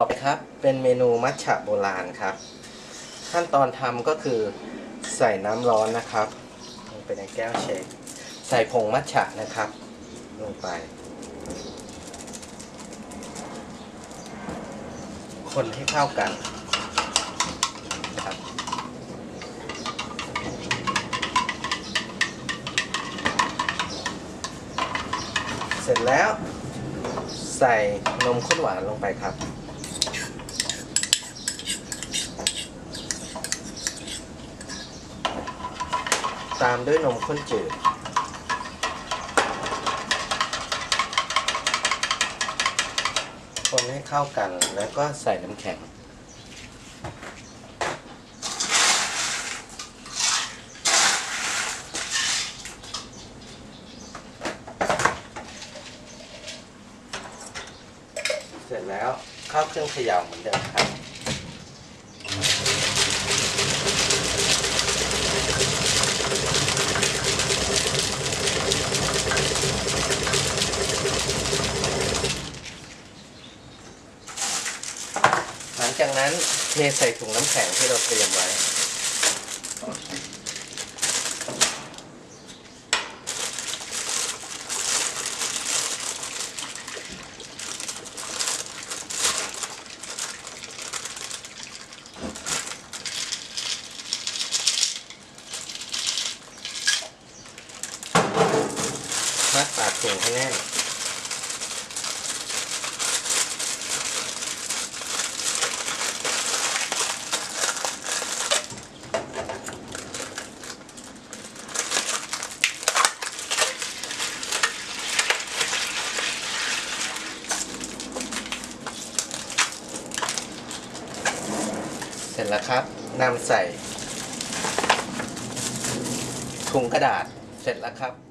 ต่อไปครับ เป็นเมนูมัทฉะโบราณครับ ขั้นตอนทำก็คือใส่น้ำร้อนนะครับลงไปในแก้วเชคใส่ผงมัทฉะนะครับ ลงไป คนให้เข้ากันครับเสร็จแล้วใส่นมข้นหวานลงไปครับ ตามด้วยนมข้นจืด คนให้เข้ากันแล้วก็ใส่น้ำแข็ง เสร็จแล้วเข้าเครื่องเขย่าเหมือนเดิมครับ จากนั้นเทใส่ถุงน้ำแข็งที่เราเตรียมไว้ มัดปากถุงให้แน่น สร็จแล้วครับนำใส่ถุงกระดาษเสร็จแล้วครับ